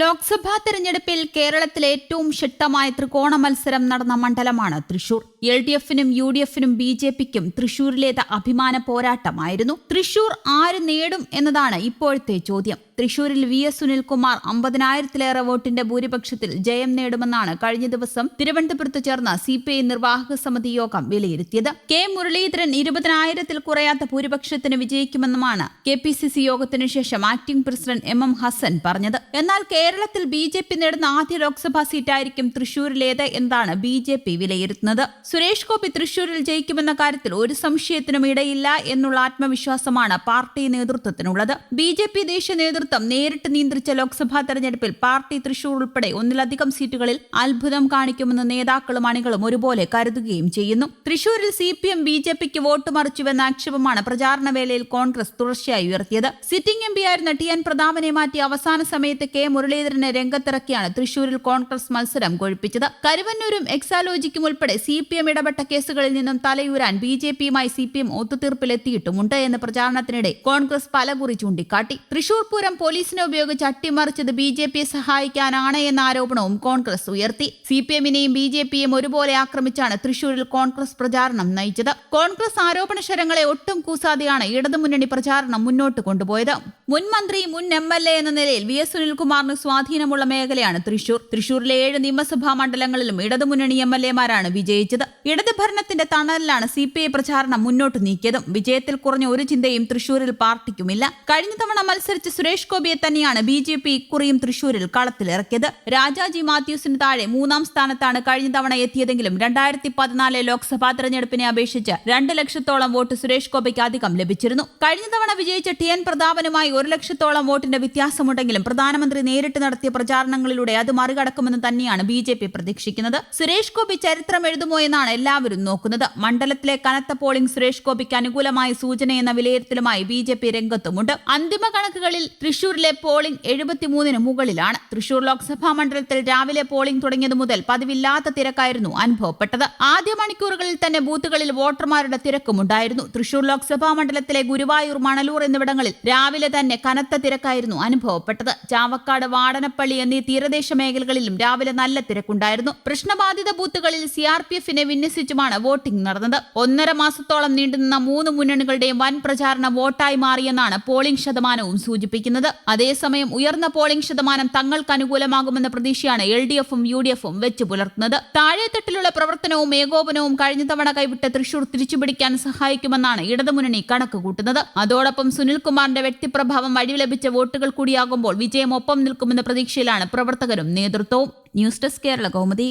ലോക്സഭാ തെരഞ്ഞെടുപ്പിൽ കേരളത്തിലെ ഏറ്റവും ശക്തമായ ത്രികോണ മത്സരം നടന്ന മണ്ഡലമാണ് തൃശൂർ. എൽ ഡി എഫിനും യു ഡി എഫിനും ബി ജെ പിക്കും തൃശൂരിലേത് അഭിമാന പോരാട്ടമായിരുന്നു. തൃശൂർ ആര് നേടും എന്നതാണ് ഇപ്പോഴത്തെ ചോദ്യം. തൃശൂരിൽ വി എസ് സുനിൽകുമാർ അമ്പതിനായിരത്തിലേറെ വോട്ടിന്റെ ഭൂരിപക്ഷത്തിൽ ജയം നേടുമെന്നാണ് കഴിഞ്ഞ ദിവസം തിരുവനന്തപുരത്ത് ചേർന്ന സി പി ഐ നിർവാഹക സമിതി യോഗം വിലയിരുത്തിയത്. കെ മുരളീധരൻ ഇരുപതിനായിരത്തിൽ കുറയാത്ത ഭൂരിപക്ഷത്തിന് വിജയിക്കുമെന്നുമാണ് കെ പി സി സി യോഗത്തിനു ശേഷം acting president M M Hasan പറഞ്ഞത്. എന്നാൽ കേരളത്തിൽ ബി ജെ പി നേടുന്ന ആദ്യ ലോക്സഭാ സീറ്റായിരിക്കും തൃശൂരിലേത് എന്നാണ് ബി ജെ പി വിലയിരുത്തുന്നത്. സുരേഷ് ഗോപി തൃശൂരിൽ ജയിക്കുമെന്ന കാര്യത്തിൽ ഒരു സംശയത്തിനും ഇടയില്ല എന്നുള്ള ആത്മവിശ്വാസമാണ് പാർട്ടി നേതൃത്വത്തിനുള്ളത്. ബി ജെ പി ദേശീയ നേതൃത്വം നേരിട്ട് നിയന്ത്രിച്ച ലോക്സഭാ തെരഞ്ഞെടുപ്പിൽ പാർട്ടി തൃശൂർ ഉൾപ്പെടെ ഒന്നിലധികം സീറ്റുകളിൽ അത്ഭുതം കാണിക്കുമെന്ന് നേതാക്കളും അണികളും ഒരുപോലെ കരുതുകയും ചെയ്യുന്നു. തൃശൂരിൽ C P M B J പിക്ക് വോട്ട് മറിച്ചുവെന്ന ആക്ഷേപമാണ് പ്രചാരണ വേളയിൽ കോൺഗ്രസ് തുടർച്ചയായി ഉയർത്തിയത്. സിറ്റിംഗ് എം പിയായിരുന്ന ടി എൻ പ്രതാപനെ മാറ്റി അവസാന സമയത്ത് കെ മുരളീധരനെ രംഗത്തിറക്കിയാണ് തൃശൂരിൽ കോൺഗ്രസ് മത്സരം കൊഴുപ്പിച്ചത്. കരുവന്നൂരും എക്സാലോജിക്കും ഉൾപ്പെടെ സി പി എം ഇടപെട്ട കേസുകളിൽ നിന്നും തലയൂരാൻ ബി ജെ പിയുമായി സി പി എം ഒത്തുതീർപ്പിലെത്തിയിട്ടുമുണ്ട് എന്ന് പ്രചാരണത്തിനിടെ കോൺഗ്രസ് പലകുറി ചൂണ്ടിക്കാട്ടി. തൃശൂർ പൂരം പോലീസിനെ ഉപയോഗിച്ച് അട്ടിമറിച്ചത് ബി ജെ പിയെ സഹായിക്കാനാണ് എന്ന ആരോപണവും കോൺഗ്രസ് ഉയർത്തി. സി പി എമ്മിനെയും ബി ജെ പിയും ഒരുപോലെ ആക്രമിച്ചാണ് തൃശൂരിൽ കോൺഗ്രസ് പ്രചാരണം നയിച്ചത്. കോൺഗ്രസ് ആരോപണ ശരങ്ങളെ ഒട്ടും കൂസാതെയാണ് ഇടതുമുന്നണി പ്രചാരണം മുന്നോട്ട് കൊണ്ടുപോയത്. മുൻ മന്ത്രി മുൻ എം എൽ എ എന്ന നിലയിൽ വി എസ് സുനിൽകുമാറിന് സ്വാധീനമുള്ള മേഖലയാണ് തൃശൂർ. തൃശൂരിലെ ഏഴ് നിയമസഭാ മണ്ഡലങ്ങളിലും ഇടതുമുന്നണി എം എൽ എമാരാണ് വിജയിച്ചത്. ഇടത് ഭരണത്തിന്റെ തണലിലാണ് സി പി ഐ പ്രചാരണം മുന്നോട്ട് നീക്കിയതും. വിജയത്തിൽ കുറഞ്ഞ ഒരു ചിന്തയും തൃശൂരിൽ പാർട്ടിക്കുമില്ല. കഴിഞ്ഞ തവണ മത്സരിച്ച സുരേഷ് ഗോപിയെ തന്നെയാണ് ബി ജെ പി ഇക്കുറിയും തൃശൂരിൽ കളത്തിലിറക്കിയത്. രാജാജി മാത്യൂസിന് താഴെ മൂന്നാം സ്ഥാനത്താണ് കഴിഞ്ഞ തവണ എത്തിയതെങ്കിലും രണ്ടായിരത്തി പതിനാല് ലോക്സഭാ തെരഞ്ഞെടുപ്പിനെ അപേക്ഷിച്ച് രണ്ട് ലക്ഷത്തോളം വോട്ട് സുരേഷ് ഗോപിക്ക് അധികം ലഭിച്ചിരുന്നു. കഴിഞ്ഞ തവണ വിജയിച്ച ടി എൻ പ്രതാപനുമായി ഒരു ലക്ഷത്തോളം വോട്ടിന്റെ വ്യത്യാസമുണ്ടെങ്കിലും പ്രധാനമന്ത്രി നേരിട്ട് നടത്തിയ പ്രചാരണങ്ങളിലൂടെ അത് മറികടക്കുമെന്ന് തന്നെയാണ് ബി ജെ പി പ്രതീക്ഷിക്കുന്നത്. സുരേഷ് ഗോപി ചരിത്രം എഴുതുമോ എന്നാണ് എല്ലാവരും നോക്കുന്നത്. മണ്ഡലത്തിലെ കനത്ത പോളിംഗ് സുരേഷ് ഗോപിക്ക് അനുകൂലമായ സൂചനയെന്ന വിലയിരുത്തലുമായി ബി ജെ പി രംഗത്തുമുണ്ട്. അന്തിമ കണക്കുകളിൽ തൃശൂരിലെ പോളിംഗ് എഴുപത്തിമൂന്നിന് മുകളിലാണ്. തൃശൂർ ലോക്സഭാ മണ്ഡലത്തിൽ രാവിലെ പോളിംഗ് തുടങ്ങിയതു മുതൽ പതിവില്ലാത്ത തിരക്കായിരുന്നു അനുഭവപ്പെട്ടത്. ആദ്യ മണിക്കൂറുകളിൽ തന്നെ ബൂത്തുകളിൽ വോട്ടർമാരുടെ തിരക്കുമുണ്ടായിരുന്നു. തൃശൂർ ലോക്സഭാ മണ്ഡലത്തിലെ ഗുരുവായൂർ മണലൂർ എന്നിവിടങ്ങളിൽ രാവിലെ തന്നെ കനത്ത തിരക്കായിരുന്നു അനുഭവപ്പെട്ടത്. ചാവക്കാട് വാടനപ്പള്ളി എന്നീ തീരദേശ മേഖലകളിലും രാവിലെ നല്ല തിരക്കുണ്ടായിരുന്നു. പ്രശ്നബാധിത ബൂത്തുകളിൽ സി ആർ പി എഫിനെ വിന്യസിച്ചുമാണ് വോട്ടിംഗ് നടന്നത്. ഒന്നര മാസത്തോളം നീണ്ടുനിന്ന മൂന്ന് മുന്നണികളുടെയും വൻ പ്രചാരണ വോട്ടായി മാറിയെന്നാണ് പോളിംഗ് ശതമാനവും സൂചിപ്പിക്കുന്നത്. അതേസമയം ഉയർന്ന പോളിംഗ് ശതമാനം തങ്ങൾക്ക് അനുകൂലമാകുമെന്ന പ്രതീക്ഷയാണ് എൽ ഡി എഫും യു ഡി എഫും വെച്ചു പുലർത്തുന്നത്. താഴെത്തട്ടിലുള്ള പ്രവർത്തനവും ഏകോപനവും കഴിഞ്ഞ തവണ കൈവിട്ട തൃശൂർ തിരിച്ചുപിടിക്കാൻ സഹായിക്കുമെന്നാണ് ഇടതുമുന്നണി കണക്ക് കൂട്ടുന്നത് അതോടൊപ്പം സുനിൽകുമാറിന്റെ സംഭവം വഴി ലഭിച്ച വോട്ടുകൾ കൂടിയാകുമ്പോൾ വിജയം ഒപ്പം നിൽക്കുമെന്ന പ്രതീക്ഷയിലാണ് പ്രവർത്തകരും നേതൃത്വവും. News desk Kerala Kaumudi.